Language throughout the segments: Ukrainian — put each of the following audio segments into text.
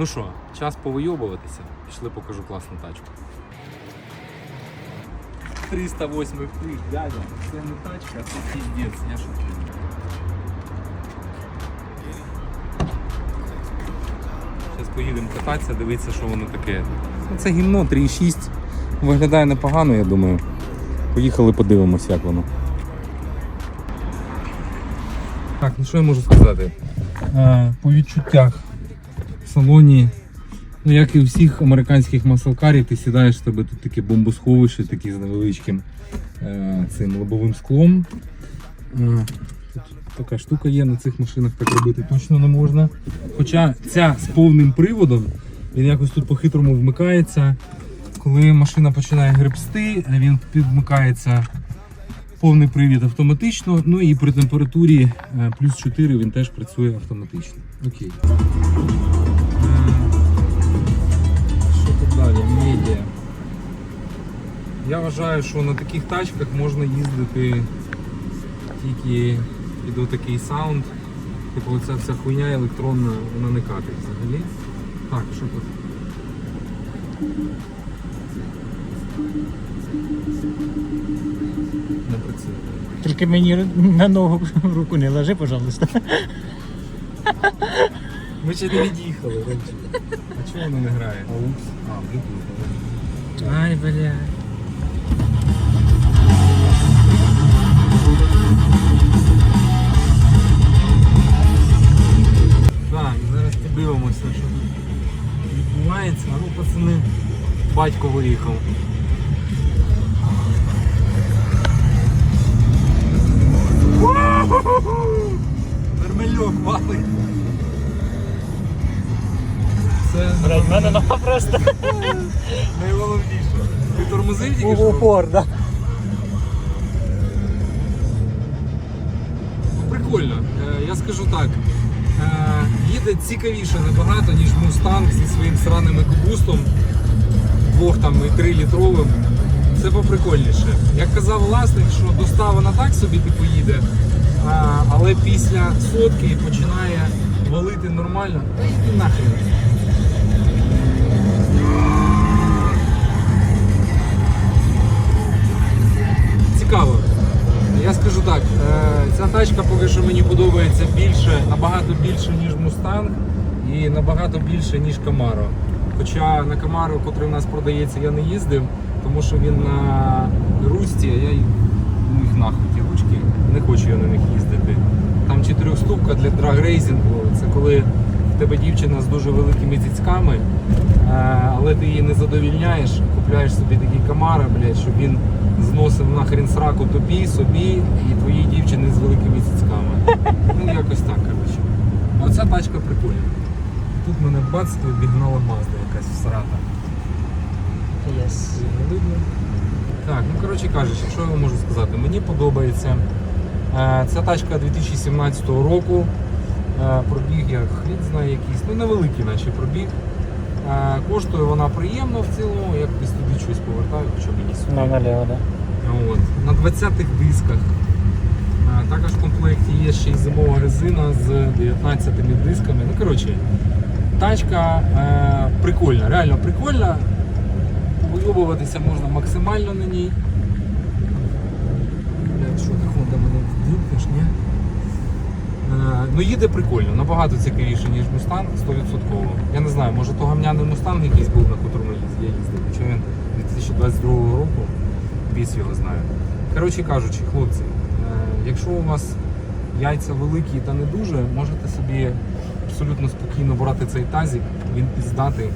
Ну що, час повийобуватися. Пішли покажу класну тачку. 308 плюс, дядя. Це не тачка, це піздець, я шуткую. Зараз поїдемо кататися, дивитися, що воно таке. Ну, Це гімно 3,6. Виглядає непогано, я думаю. Поїхали подивимося, як воно. Так, ну що я можу сказати? Е, по відчуттях салоні, ну як і у всіх американських маслкарів, ти сідаєш в тебе тут таке бомбосховище, таке з невеличким е, цим лобовим склом. Е, тут така штука є на цих машинах, так робити точно не можна. Хоча ця з повним приводом, він якось тут по-хитрому вмикається. Коли машина починає гребсти, він підмикається повний привід автоматично. Ну і при температурі е, плюс 4 він теж працює автоматично. Окей. Вважаю, що на таких тачках можна їздити тільки під отакий саунд. Типу оця вся хуйня електронна, вона не катить взагалі. Так, що тут? Не працює. Тільки мені на ногу руку не ложи, пожалуйста. Ми ще не від'їхали. А чого воно не грає? А, Bluetooth. Ай, бля. Подивимося, що тут відбувається. А ну, пацани, батько виїхав. Вермельок валить. Це Блядь, в мене нога просто найголовніше. Ти тормозив тільки що? упор, да. Ну, Прикольно. Е, Я скажу так. Е, Їде цікавіше набагато, ніж Мустанг зі своїм сраним екобустом, двох там і три літровим. Це поприкольніше. Як казав власник, що доставана так собі типу їде, а, але після сотки починає валити нормально. Та йди нахрен. Цікаво. Я скажу так, е, ця тачка що мені подобається більше, набагато більше, ніж Mustang і набагато більше, ніж Camaro. Хоча на Camaro, який у нас продається, я не їздив, тому що він на русті, а я їх нахуй ті ручки, не хочу я на них їздити. Там чотирьохступка для драгрейсингу, це коли в тебе дівчина з дуже великими цицьками, е, але ти її не задовільняєш, купляєш собі такий Camaro, блядь, щоб він зносив нахрен сраку тобі, собі і великими цицьками. Ну якось так, коротше. Оця тачка прикольна. Тут мене бац і обігнала Мазда якась всрата. Yes. Не видно. Так, ну коротше кажучи, що я можу сказати? Мені подобається. Е, Ця тачка 2017 року. Е, Пробіг як хрін знає якийсь, ну невеликий наче пробіг. Е, Коштує вона приємно в цілому, як десь туди щось повертаю, хоча мені сюди. На наліво, да. От. На 20-х дисках. Також в комплекті є ще й зимова резина з 19 дисками. Ну, коротше, тачка е, прикольна, реально прикольна. Вийобуватися можна максимально на ній. Що ти Honda мене вдюпнеш, ні? Е, ну їде прикольно, набагато цікавіше, ніж Mustang, 100%. Я не знаю, може то гамняний Mustang якийсь був, на котрому я їздив, хоча він 2022 року, біс його знає. Коротше кажучи, хлопці, якщо у вас яйця великі та не дуже, можете собі абсолютно спокійно брати цей тазик, він піздатий.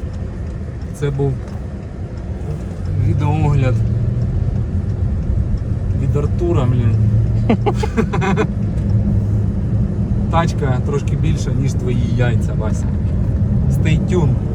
Це був відеоогляд від Артура, блін. Тачка трошки більша, ніж твої яйця, Вася. Stay tuned.